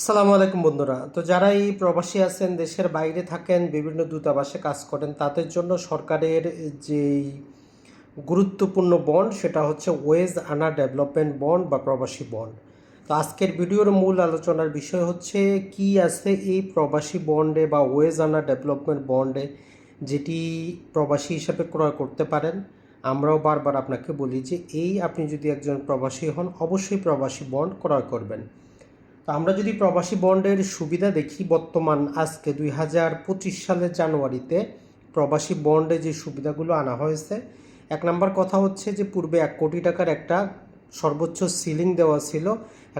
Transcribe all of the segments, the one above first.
আসসালামু আলাইকুম বন্ধুরা। তো যারা এই প্রবাসী আছেন, দেশের বাইরে থাকেন, বিভিন্ন দূতাবাসে কাজ করেন, তাদের জন্য সরকারের যেই গুরুত্বপূর্ণ বন্ড সেটা হচ্ছে ওয়েজ আনা ডেভেলপমেন্ট বন্ড বা প্রবাসী বন্ড তো আজকের ভিডিওর মূল আলোচনার বিষয় হচ্ছে, কি আছে এই প্রবাসী বন্ডে বা ওয়েজ আনা ডেভেলপমেন্ট বন্ডে, যেটি প্রবাসী হিসাবে ক্রয় করতে পারেন? আমরাও বারবার আপনাকে বলি যে, এই আপনি যদি একজন প্রবাসী হন, অবশ্যই প্রবাসী বন্ড ক্রয় করবেন। আমরা যদি প্রবাসী বন্ডের সুবিধা দেখি বর্তমান, আজকে দুই হাজার পঁচিশ সালের জানুয়ারিতে প্রবাসী বন্ডে যে সুবিধাগুলো আনা হয়েছে, এক নম্বর কথা হচ্ছে যে পূর্বে এক কোটি টাকার একটা সর্বোচ্চ সিলিং দেওয়া ছিল,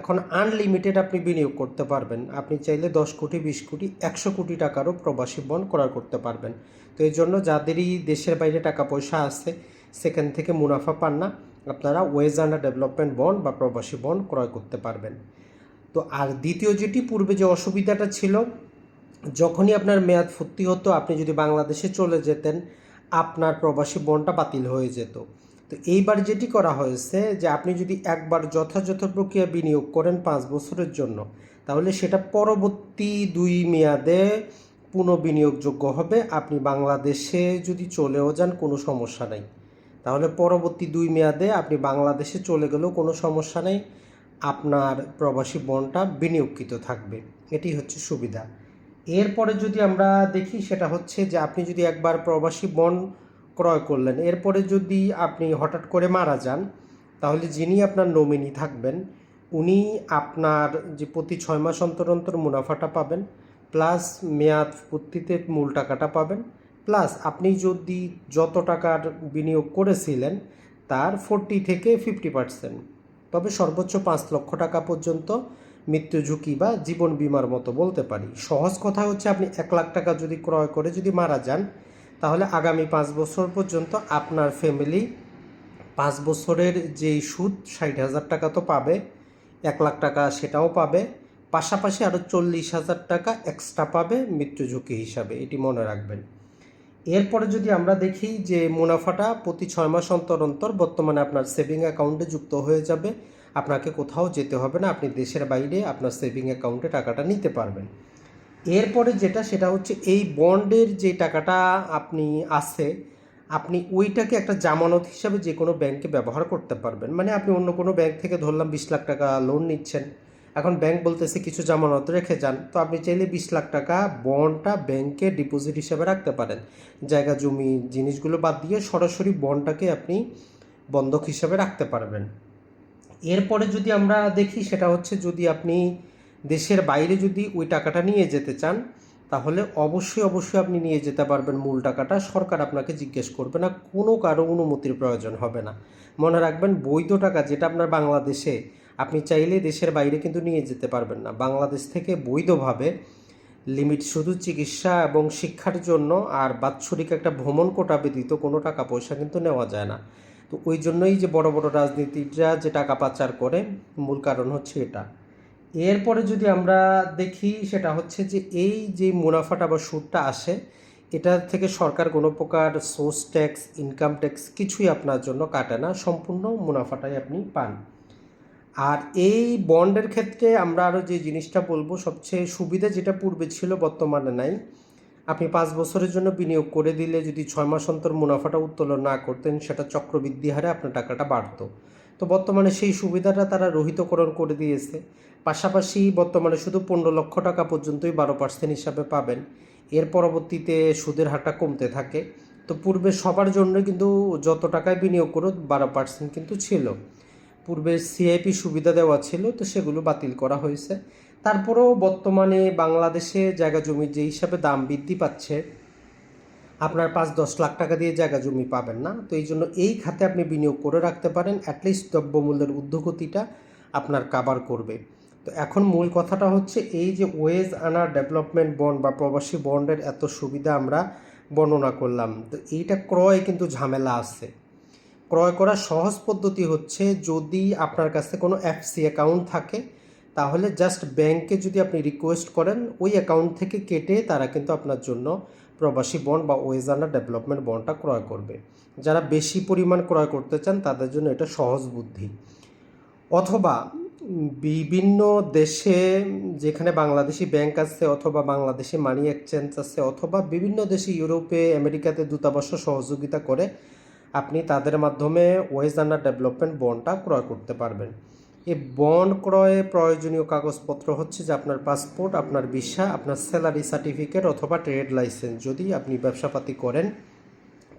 এখন আনলিমিটেড আপনি বিনিয়োগ করতে পারবেন। আপনি চাইলে দশ কোটি, বিশ কোটি, একশো কোটি টাকারও প্রবাসী বন্ড ক্রয় করতে পারবেন। তো এই জন্য যাদেরই দেশের বাইরে টাকা পয়সা আছে, সেখান থেকে মুনাফা পান না, আপনারা ওয়েজ আন্ডার ডেভেলপমেন্ট বন্ড বা প্রবাসী বন্ড ক্রয় করতে পারবেন। তো আর দ্বিতীয় যেটি, পূর্বে যে অসুবিধাটা ছিল, যখনই আপনার মেয়াদ ফুর্তি হতো, আপনি যদি বাংলাদেশে চলে যেতেন, আপনার প্রবাসী বনটা বাতিল হয়ে যেত। তো এইবার যেটি করা হয়েছে, যে আপনি যদি একবার যথাযথ প্রক্রিয়া বিনিয়োগ করেন পাঁচ বছরের জন্য, তাহলে সেটা পরবর্তী দুই মেয়াদে পুনঃবিনিয়োগযোগ্য হবে। আপনি বাংলাদেশে যদি চলেও যান, কোনো সমস্যা নেই। তাহলে পরবর্তী দুই মেয়াদে আপনি বাংলাদেশে চলে গেলেও কোনো সমস্যা নেই। আপনার প্রবাসী বনটা বিনিয়োগকৃত থাকবে। এটি হচ্ছে সুবিধা। এরপরে যদি আমরা দেখি, সেটা হচ্ছে যে আপনি যদি একবার প্রবাসী বন ক্রয় করলেন, এরপরে যদি আপনি হঠাৎ করে মারা যান, তাহলে যিনি আপনার নমিনি থাকবেন, উনি আপনার যে প্রতি ছয় মাস অন্তর অন্তর মুনাফাটা পাবেন, প্লাস মেয়াদ পূর্তিতে মূল টাকাটা পাবেন, প্লাস আপনি যদি যত টাকার বিনিয়োগ করেছিলেন, তার ফোরটি থেকে ফিফটি পার্সেন্ট। তবে সর্বোচ্চ পাঁচ লক্ষ টাকা পর্যন্ত মৃত্যু ঝুঁকি বা জীবন বিমার মতো বলতে পারি। সহজ কথা হচ্ছে আপনি এক লাখ টাকা যদি ক্রয় করে যদি মারা যান, তাহলে আগামী পাঁচ বছর পর্যন্ত আপনার ফ্যামিলি পাঁচ বছরের যেই সুদ, ষাট হাজার টাকা তো পাবে, এক লাখ টাকা সেটাও পাবে, পাশাপাশি আরও চল্লিশ হাজার টাকা এক্সট্রা পাবে মৃত্যু ঝুঁকি হিসাবে, এটি মনে রাখবেন। এরপরে যদি আমরা দেখি যে মুনাফাটা প্রতি ছয় মাস অন্তর অন্তর বর্তমানে আপনার সেভিং অ্যাকাউন্টে যুক্ত হয়ে যাবে আপনাকে কোথাও যেতে হবে না, আপনি দেশের বাইরে আপনার সেভিং অ্যাকাউন্টে টাকাটা নিতে পারবেন। এরপরে যেটা, সেটা হচ্ছে এই বন্ডের যে টাকাটা আপনি আছে, আপনি ওইটাকে একটা জামানত হিসাবে যে কোনো ব্যাংকে ব্যবহার করতে পারবেন। মানে আপনি অন্য কোনো ব্যাংক থেকে ধরলাম বিশ লাখ টাকা লোন নিচ্ছেন। এখন ব্যাংক বলতেছে কিছু জামানত রেখে যান, তো আপনি চাইলে বিশ লাখ টাকা বন্ডটা ব্যাংকে ডিপোজিট হিসাবে রাখতে পারেন। জায়গা, জমি, জিনিসগুলো বাদ দিয়ে সরাসরি বন্ডটাকে আপনি বন্ধক হিসাবে রাখতে পারবেন। এরপরে যদি আমরা দেখি, সেটা হচ্ছে যদি আপনি দেশের বাইরে যদি ওই টাকাটা নিয়ে যেতে চান, তাহলে অবশ্যই অবশ্যই আপনি নিয়ে যেতে পারবেন মূল টাকাটা। সরকার আপনাকে জিজ্ঞেস করবে না, কোনো কারও অনুমতির প্রয়োজন হবে না। মনে রাখবেন, বৈধ টাকা যেটা আপনার বাংলাদেশে, আপনি চাইলে দেশের বাইরে কিন্তু নিয়ে যেতে পারবেন না। বাংলাদেশ থেকে বৈধভাবে লিমিট শুধু চিকিৎসা এবং শিক্ষার জন্য আর বাৎসরিক একটা ভ্রমণ কোটা ব্যতীত কোনো টাকা পয়সা কিন্তু নেওয়া যায় না। তো ওই জন্যই যে বড় বড় রাজনীতিকরা যে টাকা পাচার করে, মূল কারণ হচ্ছে এটা। এরপরে যদি আমরা দেখি, সেটা হচ্ছে যে এই যে মুনাফাটা বা সুদটা আসে, এটা থেকে সরকার কোনো প্রকার সোর্স ট্যাক্স ইনকাম ট্যাক্স কিছুই আপনার জন্য কাটে না, সম্পূর্ণ মুনাফাটাই আপনি পান। আর এই বন্ডের ক্ষেত্রে আমরা আরও যে জিনিসটা বলব, সবচেয়ে সুবিধা যেটা পূর্বে ছিল বর্তমানে নাই আপনি পাঁচ বছরের জন্য বিনিয়োগ করে দিলে যদি ছয় মাস অন্তর মুনাফাটা উত্তোলন না করতেন, সেটা চক্রবৃদ্ধি হারে আপনার টাকাটা বাড়তো। তো বর্তমানে সেই সুবিধাটা তারা রহিতকরণ করে দিয়েছে। পাশাপাশি বর্তমানে শুধু পনেরো লক্ষ টাকা পর্যন্তই বারো পার্সেন্ট হিসাবে পাবেন। এর পরবর্তীতে সুদের হারটা কমতে থাকে। তো পূর্বে সবার জন্য কিন্তু যত টাকায় বিনিয়োগ করো বারো পার্সেন্ট কিন্তু ছিল। পূর্বে সিআইপি সুবিধা দেওয়া ছিল, তো সেগুলো বাতিল করা হয়েছে। তারপরেও বর্তমানে বাংলাদেশে জায়গা জমির যে হিসাবে দাম বৃদ্ধি পাচ্ছে, আপনার পাঁচ দশ লাখ টাকা দিয়ে জায়গা জমি পাবেন না। তো এই জন্য এই খাতে আপনি বিনিয়োগ করে রাখতে পারেন অ্যাটলিস্ট দ্রব্যমূল্যের ঊর্ধ্বগতিটা আপনার কাবার করবে। তো এখন মূল কথাটা হচ্ছে এই যে ওয়েজ আনার ডেভেলপমেন্ট বন্ড বা প্রবাসী বন্ডের এত সুবিধা আমরা বর্ণনা করলাম। তো এইটা ক্রয় কিন্তু ঝামেলা আছে। ক্রয় করার সহজ পদ্ধতি হচ্ছে যদি আপনার কাছে কোনো এফসি অ্যাকাউন্ট থাকে তাহলে জাস্ট ব্যাংকে যদি আপনি রিকোয়েস্ট করেন, ওই অ্যাকাউন্ট থেকে কেটে তারা কিন্তু আপনার জন্য প্রবাসী বন্ড বা ওয়েজানা ডেভেলপমেন্ট বন্ডটা ক্রয় করবে। যারা বেশি পরিমাণ ক্রয় করতে চান, তাদের জন্য এটা সহজ বুদ্ধি। অথবা বিভিন্ন দেশে যেখানে বাংলাদেশি ব্যাংক আছে, অথবা বাংলাদেশি মানি এক্সচেঞ্জ আছে, অথবা বিভিন্ন দেশে ইউরোপে, আমেরিকাতে দূতাবাস সহযোগিতা করে, আপনি তাদের মাধ্যমে ওয়েজ আন্ডার ডেভেলপমেন্ট বন্ডটা ক্রয় করতে পারবেন। এই বন্ড ক্রয়ে প্রয়োজনীয় কাগজপত্র হচ্ছে যে আপনার পাসপোর্ট, আপনার ভিসা, আপনার স্যালারি সার্টিফিকেট অথবা ট্রেড লাইসেন্স। যদি আপনি ব্যবসাপাতি করেন,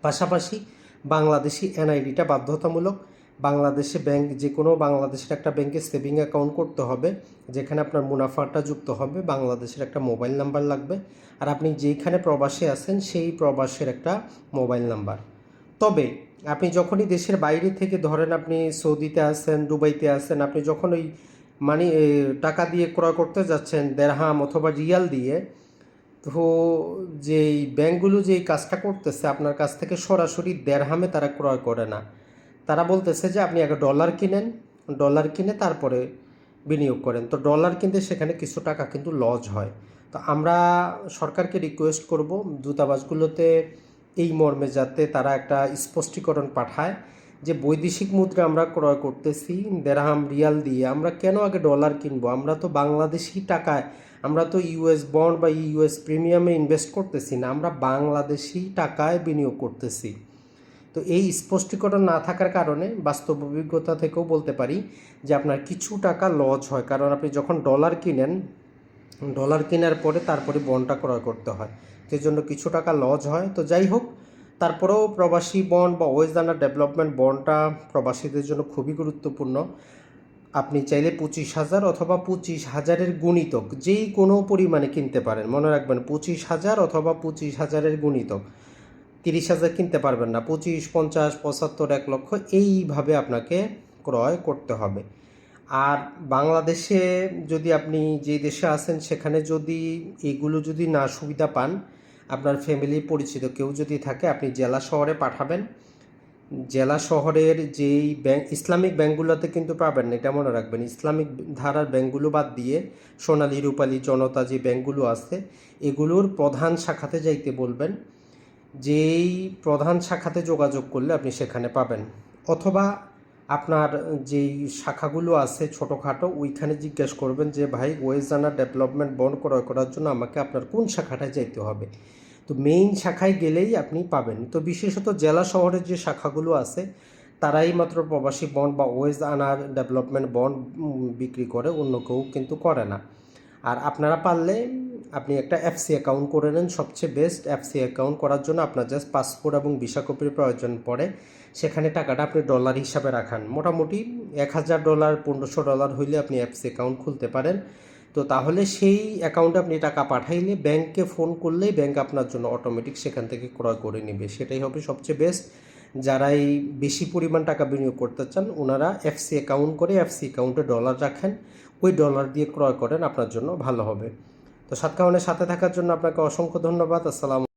পাশাপাশি বাংলাদেশি এনআইডিটা বাধ্যতামূলক। বাংলাদেশে ব্যাংক, যে কোনো বাংলাদেশের একটা ব্যাংকে সেভিং অ্যাকাউন্ট করতে হবে, যেখানে আপনার মুনাফাটা যুক্ত হবে, বাংলাদেশের একটা মোবাইল নাম্বার লাগবে। আর আপনি যেইখানে প্রবাসে আছেন, সেই প্রবাসের একটা মোবাইল নাম্বার। তবে আপনি যখনই দেশের বাইরে থেকে ধরেন আপনি সৌদিতে আসেন দুবাইতে আসেন আপনি যখন ওই মানি টাকা দিয়ে ক্রয় করতে যাচ্ছেন, দেড়হাম অথবা রিয়াল দিয়ে, তো যেই ব্যাংকগুলো যেই কাজটা করতেছে, আপনার কাছ থেকে সরাসরি দেড়হামে তারা ক্রয় করে না। তারা বলতেছে যে, আপনি আগে ডলার কিনেন। ডলার কিনে তারপরে বিনিয়োগ করেন। তো ডলার কিনতে সেখানে কিছু টাকা কিন্তু লজ হয়। তো আমরা সরকারকে রিকোয়েস্ট করব, দূতাবাসগুলোতে এই মর্মে যাতে তারা একটা স্পষ্টীকরণ পাঠায় যে বৈদেশিক মুদ্রা আমরা ক্রয় করতেছি দেড়হাম রিয়াল দিয়ে আমরা কেন আগে ডলার কিনবো? আমরা তো বাংলাদেশি টাকায়, আমরা তো ইউএস বন্ড বা ইউএস প্রিমিয়ামে ইনভেস্ট করতেছি না, আমরা বাংলাদেশি টাকায় বিনিয়োগ করতেছি। তো এই স্পষ্টীকরণ না থাকার কারণে বাস্তব অভিজ্ঞতা থেকেও বলতে পারি যে আপনার কিছু টাকা লস হয়। কারণ আপনি যখন ডলার কিনেন ডলার কেনার পরে তারপরে বন্ডটা ক্রয় করতে হয়। সেই জন্য কিছু টাকা লজ হয়। তো যাই হোক, তারপরেও প্রবাসী বন্ড বা ওয়েস্ট আন্ডার ডেভেলপমেন্ট বন্ডটা প্রবাসীদের জন্য খুবই গুরুত্বপূর্ণ। আপনি চাইলে পঁচিশ হাজার অথবা পঁচিশ হাজারের গুণিতক যেই কোনো পরিমাণে কিনতে পারেন। মনে রাখবেন, পঁচিশ হাজার অথবা পঁচিশ হাজারের গুণিতক। তিরিশ হাজার কিনতে পারবেন না। পঁচিশ, পঞ্চাশ, পঁচাত্তর, এক লক্ষ এইভাবে আপনাকে ক্রয় করতে হবে। আর বাংলাদেশে যদি আপনি যে দেশে আছেন, সেখানে যদি এগুলো যদি না সুবিধা পান, আপনার ফ্যামিলি পরিচিত কেউ যদি থাকে, আপনি জেলা শহরে পাঠাবেন। জেলা শহরের যেই ব্যাংক ইসলামিক ব্যাংকগুলোতে কিন্তু পাবেন না, এটা মনে রাখবেন। ইসলামিক ধারার ব্যাংকগুলো বাদ দিয়ে সোনালী, রূপালী, জনতা যে ব্যাংকগুলো আছে, এগুলোর প্রধান শাখাতে যাইতে বলবেন। যেই প্রধান শাখাতে যোগাযোগ করলে আপনি সেখানে পাবেন। অথবা আপনার যেই শাখাগুলো আছে ছোটোখাটো, ওইখানে জিজ্ঞেস করবেন যে, ভাই, ওয়েজানা ডেভেলপমেন্ট বন্ড ক্রয় করার জন্য আমাকে আপনার কোন শাখাটায় যাইতে হবে? তো মেইন শাখায় গেলেই আপনি পাবেন। তো বিশেষত জেলা শহরের যে শাখাগুলো আছে, তারাই মাত্র প্রবাসী বন্ড বা ওয়েজ আনার ডেভেলপমেন্ট বন্ড বিক্রি করে, অন্য কেউ কিন্তু করে না। আর আপনারা পারলে আপনি একটা এফসি অ্যাকাউন্ট করে নেন, সবচেয়ে বেস্ট এফসি অ্যাকাউন্ট করার জন্য আপনার জাস্ট পাসপোর্ট এবং ভিসা কপির প্রয়োজন পড়ে। সেখানে টাকাটা আপনি ডলার হিসাবে রাখান। মোটামুটি এক হাজার ডলার পনেরোশো ডলার হইলে আপনি এফসি অ্যাকাউন্ট খুলতে পারেন। তো তাহলে সেই অ্যাকাউন্টে আপনি টাকা পাঠাইলে ব্যাংকে ফোন করলেই ব্যাংক আপনার জন্য অটোমেটিক সেখান থেকে ক্রয় করে নেবে। সেটাই হবে সবচেয়ে বেস্ট যারা এই বেশি পরিমাণ টাকা বিনিয়োগ করতে চান, ওনারা এফসি অ্যাকাউন্ট করে এফসি অ্যাকাউন্টে ডলার রাখেন। ওই ডলার দিয়ে ক্রয় করেন, আপনার জন্য ভালো হবে। তো সাতকাহনের সাথে থাকার জন্য আপনাকে অসংখ্য ধন্যবাদ। আসসালাম